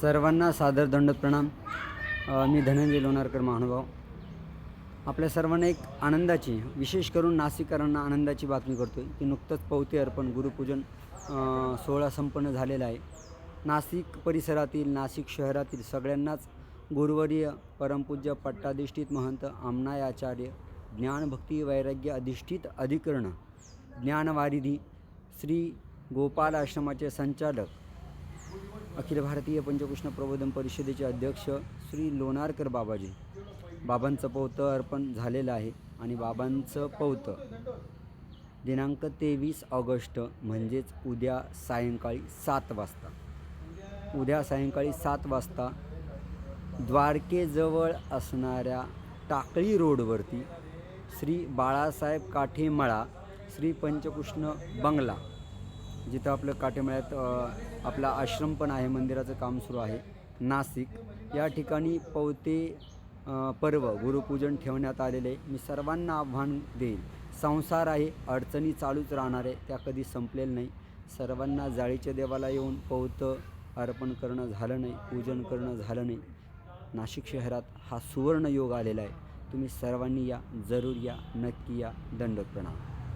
सर्वांना सादर दंडोत प्रणाम. मी धनंजय लोणारकर महानुभाव. आपल्या सर्वांना एक आनंदाची विशेष करून नाशिककरांना आनंदाची बातमी करतो आहे की नुकतंच पवते अर्पण गुरुपूजन सोहळा संपन्न झालेला आहे. नाशिक परिसरातील नाशिक शहरातील सगळ्यांनाच गुरुवर्य परमपूज्य पट्टाधिष्ठित महंत आमनाय आचार्य ज्ञानभक्ती वैराग्य अधिष्ठित अधिकरण ज्ञानवारिधी श्री गोपाल आश्रमाचे संचालक अखिल भारतीय पंचकृष्ण प्रबोधन परिषदेचे अध्यक्ष श्री लोणारकर बाबाजी. बाबांचं पौतं अर्पण झालेलं आहे आणि बाबांचं पौतं दिनांक तेवीस ऑगस्ट म्हणजेच उद्या सायंकाळी सात वाजता. उद्या सायंकाळी सात वाजता द्वारकेजवळ असणाऱ्या टाकळी रोडवरती श्री बाळासाहेब काठेमळा श्री पंचकृष्ण बंगला जिथं आपलं काटेमळ्यात आपला आश्रम पण आहे मंदिराचं काम सुरू आहे नाशिक. या ठिकाणी पवते पर्व गुरुपूजन ठेवण्यात आलेले आहे. मी सर्वांना आव्हान देईल संसार आहे अडचणी चालूच राहणार आहे त्या कधी संपलेलं नाही. सर्वांना जाळीच्या देवाला येऊन पवतं अर्पण करणं झालं नाही पूजन करणं झालं नाही. नाशिक शहरात हा सुवर्ण योग आलेला आहे. तुम्ही सर्वांनी या जरूर या नक्की या दंडक प्रणाम.